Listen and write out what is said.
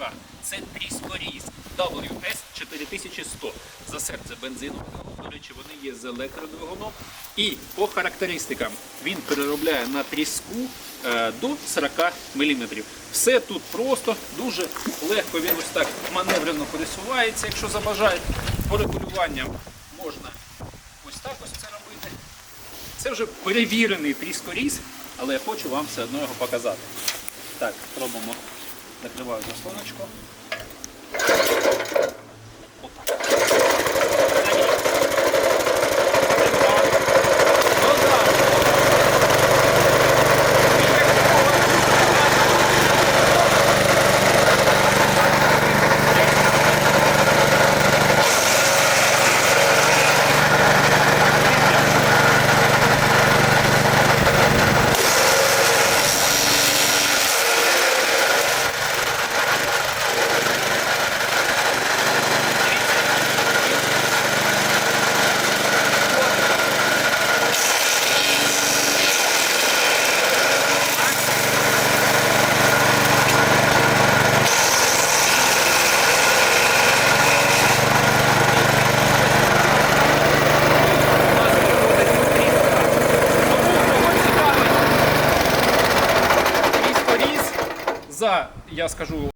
двигунка. Це тріскоріз WS4100. За серце двигун. До речі, вони є з електродвигуном. І по характеристикам він переробляє на тріску е, до 40 мм. Все тут просто, дуже легко. Він ось так маневрено пересувається, якщо забажають. По регулюванням можна ось так ось це робити. Це вже перевірений тріскоріз, але я хочу вам все одно його показати. Так, робимо. Накриваю заслоночку. Отак. Ну так. Тріскоріз за, я скажу